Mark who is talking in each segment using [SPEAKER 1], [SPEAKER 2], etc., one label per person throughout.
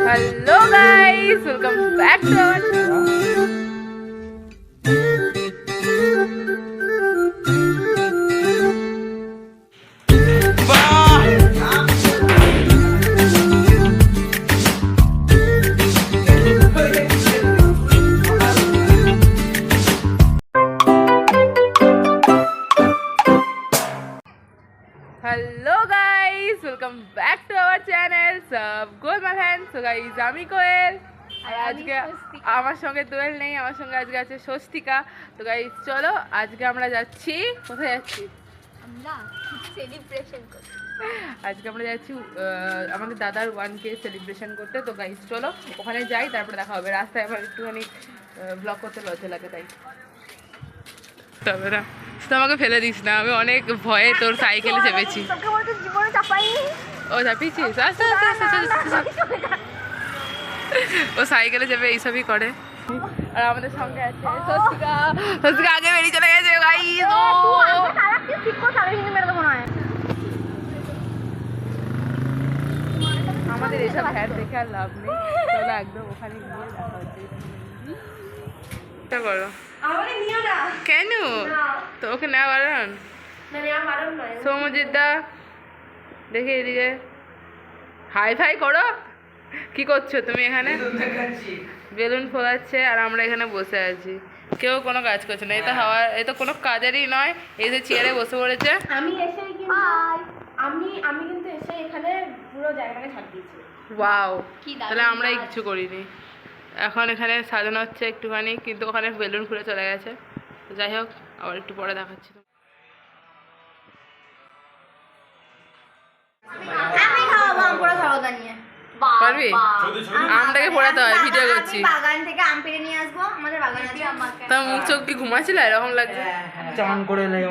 [SPEAKER 1] Hello guys welcome back to our hello guys welcome back to our channel সব গোল মাখান so guys আমি কোয়েল। আর আজকে আমার সঙ্গে দোয়েল নেই। আমার সঙ্গে আজকে আছে স্বস্তিকা। তো গাইস চলো আজকে আমরা যাচ্ছি। কোথায় যাচ্ছি?
[SPEAKER 2] আমরা
[SPEAKER 1] আজকে আমরা যাচ্ছি আমাদের দাদার ওয়ান কে সেলিব্রেশন করতে। তো গাইস চলো ওখানে যাই তারপরে দেখা হবে। রাস্তায় আবার একটুখানি ব্লক করতে লজ্জা লাগে তাই। তবে না। তুই আমাকে ফেলে দিস না, আমি অনেক ভয়ে তোর সাইকেলে চেপেছি। ও, চাপিয়েছিস। ও সাইকেলে যাবে এইসবই করে। আর আমাদের সঙ্গে আছে আগে বেরিয়ে চলে গেছে গাই
[SPEAKER 2] ঠিক করে সাড়ে তিনটে মেরে দেবো নয়
[SPEAKER 1] আমাদের এসব হ্যাট দেখে আর লাভ নেই। একদম ওখানে গিয়ে দেখা হচ্ছে। এটা করো।
[SPEAKER 2] আমাকে নিও না।
[SPEAKER 1] কেন? তো ওকে নেওয়া বারণ
[SPEAKER 2] না নেওয়া বারণ নয়।
[SPEAKER 1] সৌমজিৎদা দেখি এদিকে। হাই ফাই করো। কি করছ তুমি এখানে? বেলুন ফোলাচ্ছে আর আমরা এখানে বসে আছি। কেউ কোনো কাজ করছে না। এটা হাওয়া এ তো কোনো কাজেরই নয়। এই যে চেয়ারে বসে পড়েছে।
[SPEAKER 3] আমি এসে আমি আমি কিন্তু এসে এখানে পুরো জায়গাটাকে ছাড় দিয়েছি।
[SPEAKER 1] ওয়াও তাহলে আমরাই
[SPEAKER 2] কাজ।
[SPEAKER 1] কিছু করিনি। এখন এখানে সাজানো হচ্ছে একটুখানি কিন্তু ওখানে বেলুন খুলে চলে গেছে। যাই হোক আবার একটু পরে দেখাচ্ছি পারবি? আমটাকে পোড়াতে হয় ভিডিও করছি।
[SPEAKER 2] বাগান থেকে আম পেড়ে নিয়ে আসব আমাদের বাগান আছে। আমাকে
[SPEAKER 1] তা মুখ চোখ কি ঘুমাচ্ছিল? এরকম লাগছে?
[SPEAKER 4] চান করে লেগে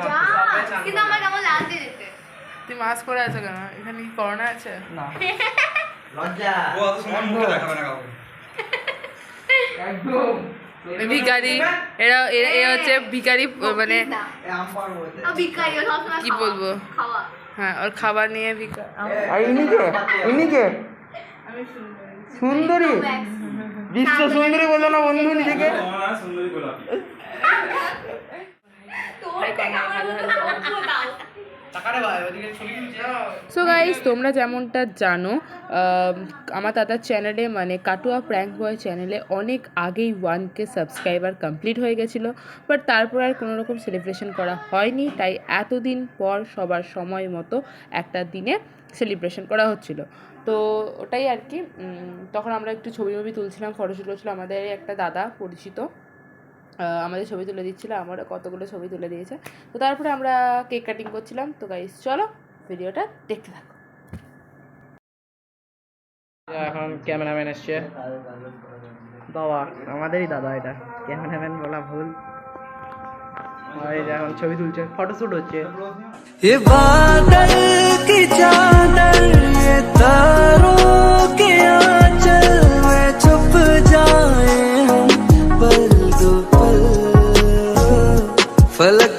[SPEAKER 2] কিন্তু আমার কেমন লাগছে যেতে
[SPEAKER 1] তুই মাস্ক পরে আছো কেন? এখানে কি করোনা আছে?
[SPEAKER 4] না। লজ্জা।
[SPEAKER 5] ও অত সময় মুখে দেখাবে না কাউকে।
[SPEAKER 4] একদম।
[SPEAKER 1] ভিখারি এরা এ- এ হচ্ছে ভিখারি মানে কি বলব? হ্যাঁ ওর খাবার নিয়ে ভিকা
[SPEAKER 4] আর ইনিকে? ইনিকে? সুন্দরী। বিশ্ব সুন্দরী বলল না বন্ধু নিজেকে
[SPEAKER 5] সুন্দরী গোলাপি
[SPEAKER 2] তোর থেকে আমার লক্ষ্য দাও
[SPEAKER 1] সো গাইস তোমরা যেমনটা জানো আমার দাদার চ্যানেলে মানে কাটুয়া প্র্যাঙ্ক বয় চ্যানেলে অনেক আগেই ওয়ান কে সাবস্ক্রাইবার কমপ্লিট হয়ে গেছিল বাট তারপর আর কোনো রকম সেলিব্রেশন করা হয়নি, তাই এতদিন পর সবার সময় মতো একটা দিনে সেলিব্রেশন করা হচ্ছিল। তো ওটাই আর কি তখন আমরা একটু ছবি ছবি তুলছিলাম ফটোশ্যুট করছিলাম, আমাদের একটা দাদা পরিচিত আমাদের ছবি তুলে দিচ্ছিল আমারও কতগুলো ছবি তুলে দিয়েছে। তো তারপরে আমরা কেক কাটিং করছিলাম। তো গাইস চলো ভিডিওটা দেখতে থাকো।
[SPEAKER 4] এখন ক্যামেরাম্যান এসছে। দাদা আমাদেরই দাদা এটা। ক্যামেরাম্যান বলা ভুল। এখন ছবি তুলছে ফটোশুট হচ্ছে।
[SPEAKER 6] এ বাদল কি চাদর তারো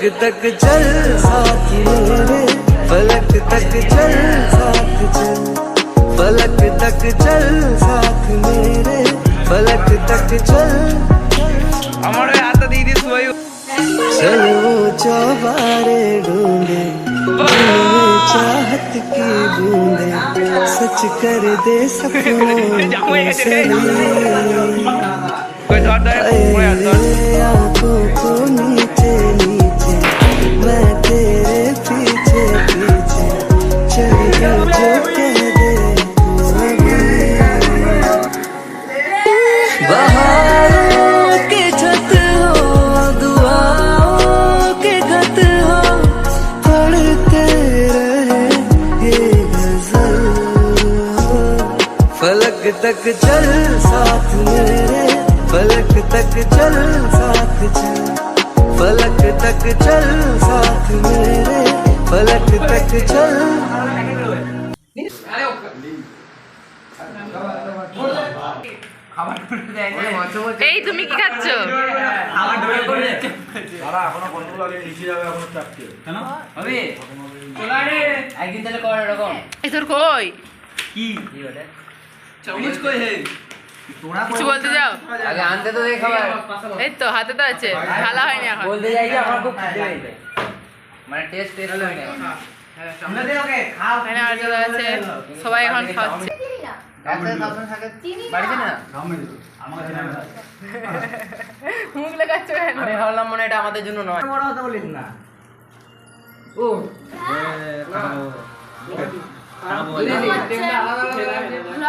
[SPEAKER 6] फलक तक चल साथ मेरे फलक तक चल साथ चल। फलक तक चल साथ मेरे फलक तक चल।
[SPEAKER 4] हमारे आता दीदी सोई
[SPEAKER 6] चलो चौबारे ढूंढे चाहत की बूंदे। सच कर दे सपनों से तक चल साथ मेरे फलक तक चल साथ चल फलक तक चल साथ मेरे फलक तक चल
[SPEAKER 1] এই তুমি কি খাচ্ছ
[SPEAKER 5] তারা এখনো কতগুলো আগে নিচে যাবে এখনো চারটে কেন
[SPEAKER 4] হবে একদিন তাহলে কর এরকম
[SPEAKER 1] এই তোর কই
[SPEAKER 4] কি কি ওটা
[SPEAKER 5] চামচ কই হে?
[SPEAKER 1] কিছু বলতে যাও?
[SPEAKER 4] আগে আনতে তো দেখো
[SPEAKER 1] এই তো হাতে তো আছে। ঢালা হয়নি এখন।
[SPEAKER 4] বলতে যাই যে আমার খুব খিদে পেয়েছে। মানে টেস্ট হয়নি
[SPEAKER 1] আছে। সবাই এখন খাচ্ছে।
[SPEAKER 4] না?
[SPEAKER 1] মুখ লাগাচ্ছে
[SPEAKER 4] আমি ভাবলাম মনে এটা আমাদের জন্য নয়। বড় কথা বলিস না। ও।
[SPEAKER 3] ব্লগ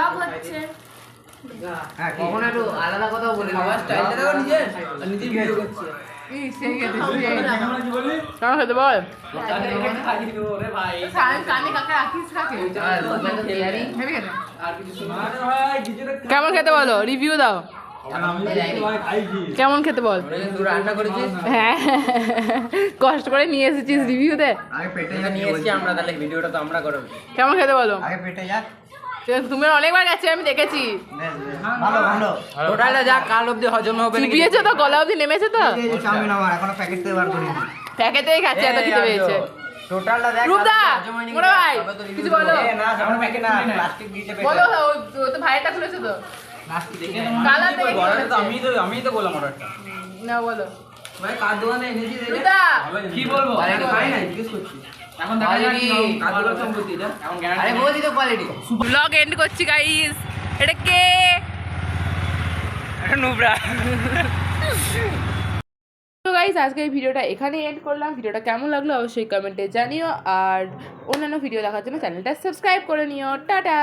[SPEAKER 3] হচ্ছে
[SPEAKER 4] কখনো একটু আলাদা কথাও বলি আমার স্টাইলটা দেখো নিজের নিজের ভিডিও করছে।
[SPEAKER 1] কেমন খেতে বল? রিভিউ দাও। কেমন খেতে বল?
[SPEAKER 4] রান্না করেছিস?
[SPEAKER 1] হ্যাঁ। কষ্ট করে নিয়ে এসেছিস রিভিউ দে
[SPEAKER 4] আগে পেটে নিয়ে এসেছি আমরা তাহলে ভিডিওটা তো আমরা করব
[SPEAKER 1] কেমন খেতে বলো?
[SPEAKER 4] আগে পেটে যা।
[SPEAKER 1] তুমি অনেকবার গেছে আমি দেখেছি।
[SPEAKER 4] ভালো ভালো। টোটালটা যা কাল অবধি হজম হবে নাকি?
[SPEAKER 1] চিবিয়েছে তো গলা অবধি নেমেছে তো?
[SPEAKER 4] চাউমিন আমার এখনও প্যাকেট থেকে বার করিনি।
[SPEAKER 1] প্যাকেটেই খাচ্ছে এত খিদে পেয়েছে।
[SPEAKER 4] টোটালটা দেখ
[SPEAKER 1] রূপদা মোড়া ভাই কিছু বলো।
[SPEAKER 4] না আমার প্যাকেট না প্লাস্টিক দিতে
[SPEAKER 1] বলো ও ও তো ভাইটা খুলেছে তো। কালার দেখে কি
[SPEAKER 5] তো আমি তো আমি তো বললাম অর্ডারটা
[SPEAKER 1] না বলো।
[SPEAKER 4] ভাই কার দোকানে এনেছি
[SPEAKER 5] কি বলব?
[SPEAKER 4] খাই না জিজ্ঞেস করছি।
[SPEAKER 5] এখন দেখা যাক কি কাজগুলো সম্পত্তি এটা। এখন
[SPEAKER 4] আরে
[SPEAKER 5] গ্যারান্টি
[SPEAKER 4] তো কোয়ালিটি
[SPEAKER 1] ব্লগ এন্ড করছি গাইস এটা কে?
[SPEAKER 4] নুবরা।
[SPEAKER 1] তো গাইস আজকে এই ভিডিওটা এখানে এন্ড করলাম। ভিডিওটা কেমন লাগল অবশ্যই কমেন্টে জানিও। আর অন্যান্য ভিডিও দেখার জন্য চ্যানেলটা সাবস্ক্রাইব করে নিও। টাটা!